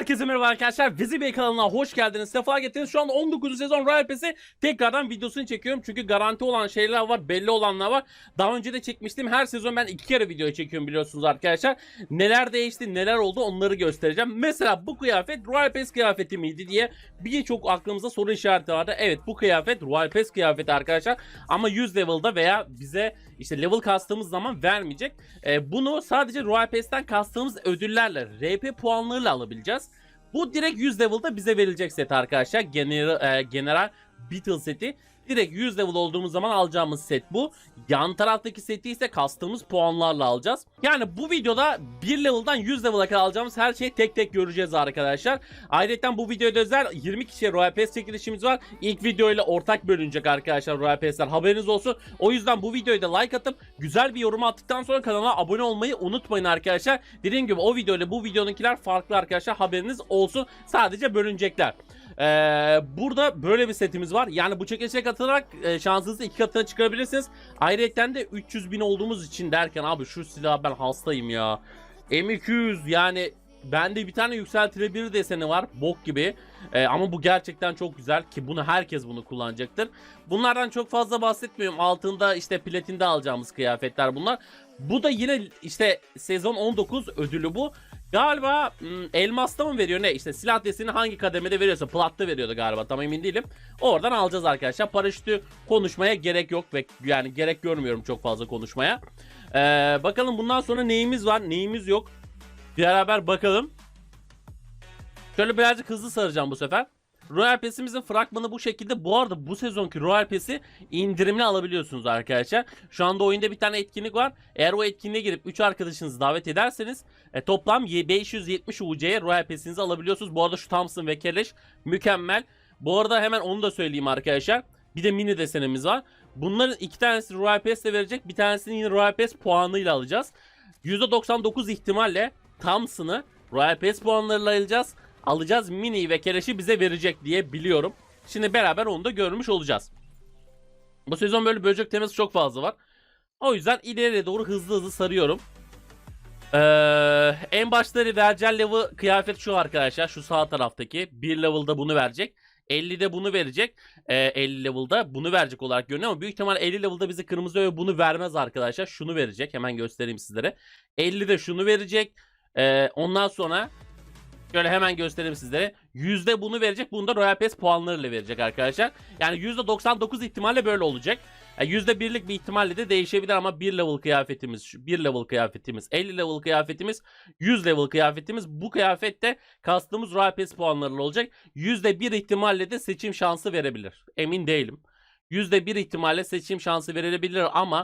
Herkese merhaba arkadaşlar. Vizi Bey kanalına hoş geldiniz. Sefa getirdiniz. Şu anda 19. sezon Royal Pass'i tekrardan videosunu çekiyorum. Çünkü garanti olan şeyler var, belli olanlar var. Daha önce de çekmiştim. Her sezon ben iki kere video çekiyorum biliyorsunuz arkadaşlar. Neler değişti, neler oldu onları göstereceğim. Mesela bu kıyafet Royal Pass kıyafeti miydi diye birçok aklımızda soru işareti vardı. Evet bu kıyafet Royal Pass kıyafeti arkadaşlar. Ama 100 level'da veya bize işte level kastığımız zaman vermeyecek. Ee, bunu sadece Royal Pass'ten kastığımız ödüllerle, RP puanlarıyla alabileceğiz. Bu direkt 100 level'da bize verilecek set arkadaşlar. General, e, General Beetle seti. Direkt 100 level olduğumuz zaman alacağımız set bu. Yan taraftaki seti ise kastığımız puanlarla alacağız. Yani bu videoda 1 level'dan 100 level'a kadar alacağımız her şeyi tek tek göreceğiz arkadaşlar. Ayrıca bu videoda özel 20 kişiye Royal Pass çekilişimiz var. İlk video ile ortak bölünecek arkadaşlar Royal Pass'ler. Haberiniz olsun. O yüzden bu videoyu da like atıp güzel bir yorum attıktan sonra kanala abone olmayı unutmayın arkadaşlar. Dediğim gibi o video ile bu videonunkiler farklı arkadaşlar. Haberiniz olsun. Sadece bölünecekler. Ee, burada böyle bir setimiz var. Yani bu çekilişe katılarak e, şansınızı iki katına çıkarabilirsiniz. Ayrıca de 300 bin olduğumuz için derken abi şu silah ben hastayım ya. M200 yani bende bir tane yükseltilebilir deseni var. Bok gibi. Ee, ama bu gerçekten çok güzel ki bunu herkes bunu kullanacaktır. Bunlardan çok fazla bahsetmiyorum. Altında işte platinde alacağımız kıyafetler bunlar. Bu da yine işte sezon 19 ödülü bu. Galiba elmasta mı veriyor ne? İşte silah deseni hangi kademede veriyorsa platta veriyordu galiba tam emin değilim. Oradan alacağız arkadaşlar. Paraşütü konuşmaya gerek yok ve yani gerek görmüyorum çok fazla konuşmaya. Ee, bakalım bundan sonra neyimiz var neyimiz yok. Beraber bakalım. Şöyle birazcık hızlı saracağım bu sefer. Royal Pass'imizin fragmanı bu şekilde. Bu arada bu sezonki Royal Pass'i indirimli alabiliyorsunuz arkadaşlar. Şu anda oyunda bir tane etkinlik var. Eğer o etkinliğe girip 3 arkadaşınızı davet ederseniz e, toplam 570 UC'ye Royal Pass'inizi alabiliyorsunuz. Bu arada şu Thompson ve Keleş mükemmel. Bu arada hemen onu da söyleyeyim arkadaşlar. Bir de mini desenimiz var. Bunların iki tanesi Royal Pass'le verecek. Bir tanesini yine Royal Pass puanıyla alacağız. %99 ihtimalle Thompson'ı Royal Pass puanlarıyla alacağız. Alacağız mini ve kereşi bize verecek diye biliyorum. Şimdi beraber onu da görmüş olacağız. Bu sezon böyle böcek teması çok fazla var. O yüzden ileriye doğru hızlı hızlı sarıyorum. Ee, en başta vereceği level kıyafet şu arkadaşlar. Şu sağ taraftaki. 1 level'da bunu verecek. 50'de bunu verecek. Ee, 50 level'da bunu verecek olarak görünüyor ama büyük ihtimal 50 level'da bize kırmızı öğe bunu vermez arkadaşlar. Şunu verecek. Hemen göstereyim sizlere. 50'de şunu verecek. Ee, ondan sonra Şöyle hemen göstereyim sizlere. Yüzde bunu verecek. Bunu da Royal Pass puanlarıyla verecek arkadaşlar. Yani yüzde 99 ihtimalle böyle olacak. Yani yüzde birlik bir ihtimalle de değişebilir ama 1 level kıyafetimiz, 1 level kıyafetimiz, 50 level kıyafetimiz, 100 level kıyafetimiz bu kıyafette kastığımız Royal Pass puanlarıyla olacak. Yüzde bir ihtimalle de seçim şansı verebilir. Emin değilim. Yüzde bir ihtimalle seçim şansı verilebilir ama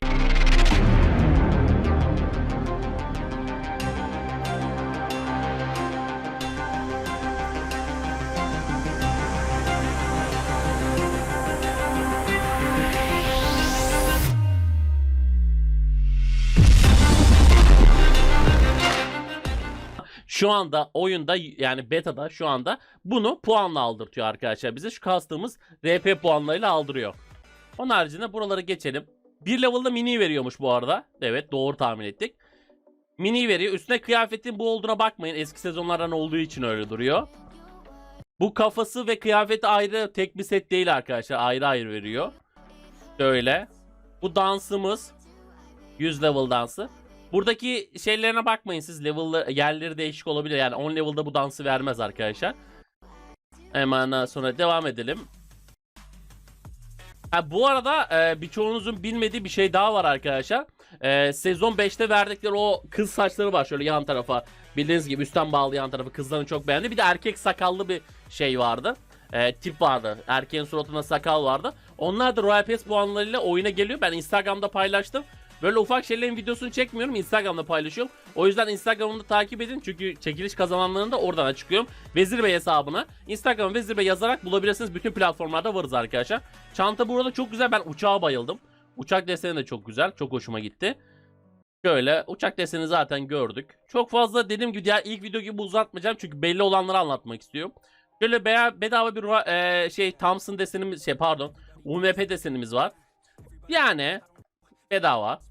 Şu anda oyunda yani beta'da şu anda bunu puanla aldırtıyor arkadaşlar bize. Şu kastığımız RP puanlarıyla aldırıyor. Onun haricinde buraları geçelim. Bir level'da mini veriyormuş bu arada. Evet doğru tahmin ettik. Mini veriyor. Üstüne kıyafetin bu olduğuna bakmayın. Eski sezonlardan olduğu için öyle duruyor. Bu kafası ve kıyafeti ayrı tek bir set değil arkadaşlar. Ayrı ayrı veriyor. Şöyle. Bu dansımız 100 level dansı. Buradaki şeylerine bakmayın siz level yerleri değişik olabilir. Yani 10 level'da bu dansı vermez arkadaşlar. Hemen sonra devam edelim. Ha, bu arada e, birçoğunuzun bilmediği bir şey daha var arkadaşlar. E, sezon 5'te verdikleri o kız saçları var şöyle yan tarafa. Bildiğiniz gibi üstten bağlı yan tarafı kızların çok beğendi. Bir de erkek sakallı bir şey vardı. E, tip vardı. Erkeğin suratında sakal vardı. Onlar da Royal Pass puanlarıyla oyuna geliyor. Ben Instagram'da paylaştım. Böyle ufak şeylerin videosunu çekmiyorum. Instagram'da paylaşıyorum. O yüzden Instagram'ını takip edin. Çünkü çekiliş kazananlarını da oradan açıklıyorum. Vezir Bey hesabına. Instagram Vezir Bey yazarak bulabilirsiniz. Bütün platformlarda varız arkadaşlar. Çanta burada çok güzel. Ben uçağa bayıldım. Uçak deseni de çok güzel. Çok hoşuma gitti. Şöyle uçak deseni zaten gördük. Çok fazla dediğim gibi diğer ilk video gibi uzatmayacağım. Çünkü belli olanları anlatmak istiyorum. Şöyle bedava bir e, şey Thompson desenimiz şey pardon UMP desenimiz var. Yani bedava.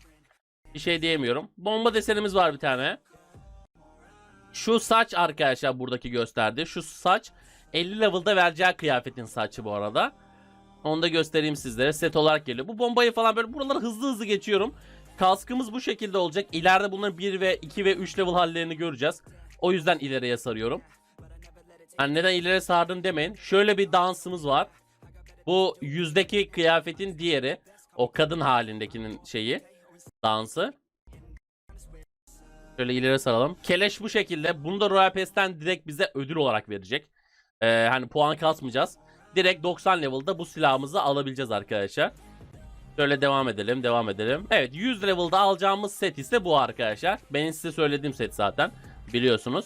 Bir şey diyemiyorum. Bomba desenimiz var bir tane. Şu saç arkadaşlar buradaki gösterdi. Şu saç 50 level'da vereceği kıyafetin saçı bu arada. Onu da göstereyim sizlere. Set olarak geliyor. Bu bombayı falan böyle buraları hızlı hızlı geçiyorum. Kaskımız bu şekilde olacak. İleride bunların 1 ve 2 ve 3 level hallerini göreceğiz. O yüzden ileriye sarıyorum. Yani neden ileri sardım demeyin. Şöyle bir dansımız var. Bu yüzdeki kıyafetin diğeri. O kadın halindekinin şeyi. Dansı. Şöyle ileri saralım. Keleş bu şekilde. Bunu da Royal Pass'ten direkt bize ödül olarak verecek. Ee, hani puan kasmayacağız. Direkt 90 level'da bu silahımızı alabileceğiz arkadaşlar. Şöyle devam edelim, devam edelim. Evet 100 level'da alacağımız set ise bu arkadaşlar. Benim size söylediğim set zaten. Biliyorsunuz.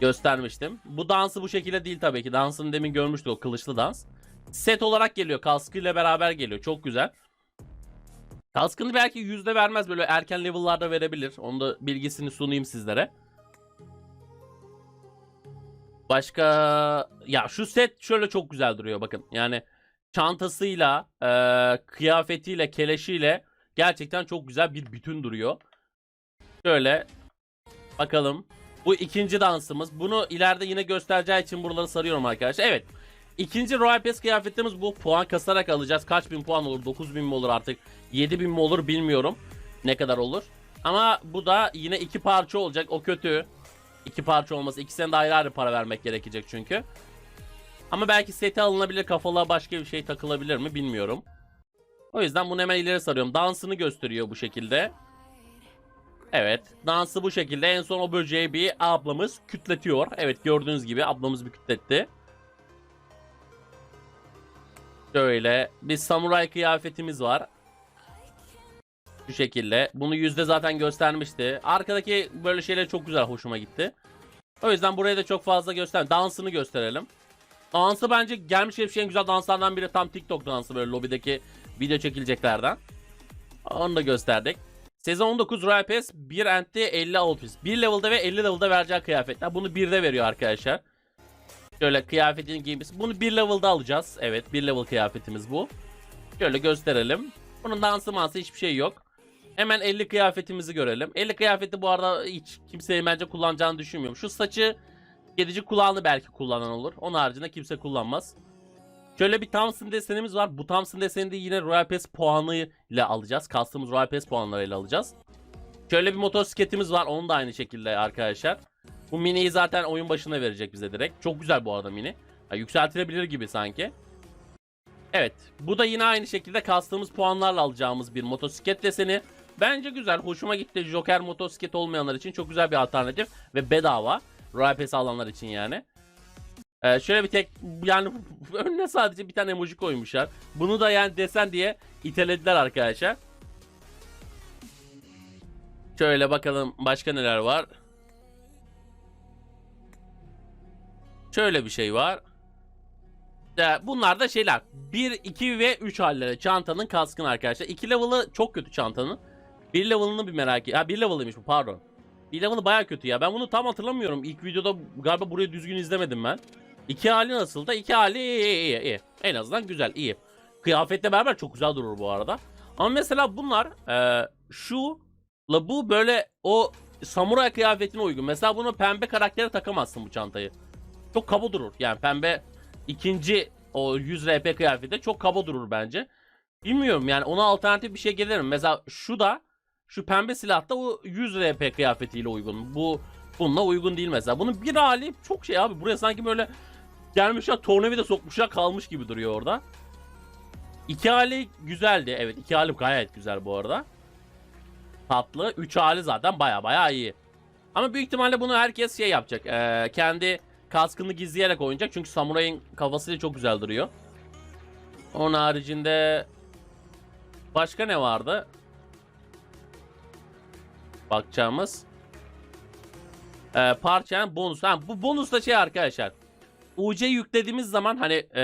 Göstermiştim. Bu dansı bu şekilde değil tabii ki. Dansını demin görmüştük o kılıçlı dans. Set olarak geliyor. Kaskıyla beraber geliyor. Çok güzel. Kaskını belki yüzde vermez böyle erken level'larda verebilir. Onu da bilgisini sunayım sizlere. Başka ya şu set şöyle çok güzel duruyor bakın. Yani çantasıyla, e, kıyafetiyle, keleşiyle gerçekten çok güzel bir bütün duruyor. Şöyle bakalım. Bu ikinci dansımız. Bunu ileride yine göstereceği için buraları sarıyorum arkadaşlar. Evet. İkinci Royal Pass kıyafetimiz bu. Puan kasarak alacağız. Kaç bin puan olur? 9 bin mi olur artık? 7 bin mi olur bilmiyorum. Ne kadar olur. Ama bu da yine iki parça olacak. O kötü. İki parça olması. İkisine de ayrı ayrı para vermek gerekecek çünkü. Ama belki seti alınabilir. Kafalığa başka bir şey takılabilir mi bilmiyorum. O yüzden bunu hemen ileri sarıyorum. Dansını gösteriyor bu şekilde. Evet. Dansı bu şekilde. En son o böceği bir ablamız kütletiyor. Evet gördüğünüz gibi ablamız bir kütletti. Şöyle bir samuray kıyafetimiz var. Şu şekilde. Bunu yüzde zaten göstermişti. Arkadaki böyle şeyler çok güzel hoşuma gitti. O yüzden buraya da çok fazla göster. Dansını gösterelim. Dansı bence gelmiş geçmiş en güzel danslardan biri tam TikTok dansı böyle lobideki video çekileceklerden. Onu da gösterdik. Sezon 19 Royal Pass 1 ent'te 50 outfit. 1 level'da ve 50 level'da vereceği kıyafetler. Bunu 1'de veriyor arkadaşlar. Şöyle kıyafetin giymesi. Bunu 1 level'da alacağız. Evet 1 level kıyafetimiz bu. Şöyle gösterelim. Bunun dansı mansı hiçbir şey yok. Hemen 50 kıyafetimizi görelim. 50 kıyafeti bu arada hiç kimseyi bence kullanacağını düşünmüyorum. Şu saçı gedici kulağını belki kullanan olur. Onun haricinde kimse kullanmaz. Şöyle bir Thompson desenimiz var. Bu Thompson deseni de yine Royal Pass puanı ile alacağız. Kastığımız Royal Pass puanlarıyla alacağız. Şöyle bir motosikletimiz var. Onu da aynı şekilde arkadaşlar. Bu miniyi zaten oyun başına verecek bize direkt. Çok güzel bu arada mini. Ya, yükseltilebilir gibi sanki. Evet. Bu da yine aynı şekilde kastığımız puanlarla alacağımız bir motosiklet deseni. Bence güzel. Hoşuma gitti. Joker motosiklet olmayanlar için çok güzel bir alternatif. Ve bedava. Royal Pass alanlar için yani. Ee, şöyle bir tek yani önüne sadece bir tane emoji koymuşlar. Bunu da yani desen diye itelediler arkadaşlar. Şöyle bakalım başka neler var. Şöyle bir şey var. Ee, bunlar da şeyler. 1, 2 ve 3 halleri. Çantanın kaskın arkadaşlar. 2 level'ı çok kötü çantanın. 1 level'ını bir merak Ha 1 level'ıymış bu pardon. 1 level'ı baya kötü ya. Ben bunu tam hatırlamıyorum. İlk videoda galiba burayı düzgün izlemedim ben. 2 hali nasıl da? 2 hali iyi, iyi, iyi, iyi. En azından güzel, iyi. Kıyafetle beraber çok güzel durur bu arada. Ama mesela bunlar e, şu la bu böyle o samuray kıyafetine uygun. Mesela bunu pembe karaktere takamazsın bu çantayı. Çok kaba durur. Yani pembe ikinci o 100 RP kıyafeti çok kaba durur bence. Bilmiyorum yani ona alternatif bir şey gelir mi? Mesela şu da şu pembe silah da o 100 RP kıyafetiyle uygun. Bu bununla uygun değil mesela. Bunun bir hali çok şey abi. Buraya sanki böyle gelmişler tornavida sokmuşlar kalmış gibi duruyor orada. İki hali güzeldi. Evet iki hali gayet güzel bu arada. Tatlı. Üç hali zaten baya baya iyi. Ama büyük ihtimalle bunu herkes şey yapacak. Ee, kendi kaskını gizleyerek oynayacak. Çünkü samurayın kafasıyla çok güzel duruyor. Onun haricinde başka ne vardı? Bakacağımız. Ee, parça yani bonus. Ha, bu bonus da şey arkadaşlar. UC yüklediğimiz zaman hani e,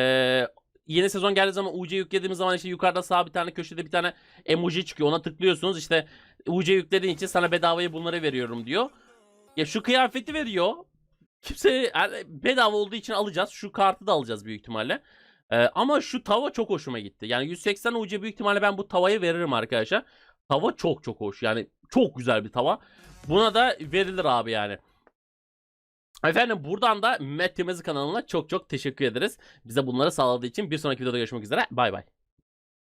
yeni sezon geldiği zaman UC yüklediğimiz zaman işte yukarıda sağ bir tane köşede bir tane emoji çıkıyor. Ona tıklıyorsunuz işte UC yüklediğin için sana bedavaya bunları veriyorum diyor. Ya şu kıyafeti veriyor. Kimse yani bedava olduğu için alacağız. Şu kartı da alacağız büyük ihtimalle. Ee, ama şu tava çok hoşuma gitti. Yani 180 UC büyük ihtimalle ben bu tavayı veririm arkadaşlar. Tava çok çok hoş. Yani çok güzel bir tava. Buna da verilir abi yani. Efendim buradan da Matt kanalına çok çok teşekkür ederiz. Bize bunları sağladığı için bir sonraki videoda görüşmek üzere. Bay bay.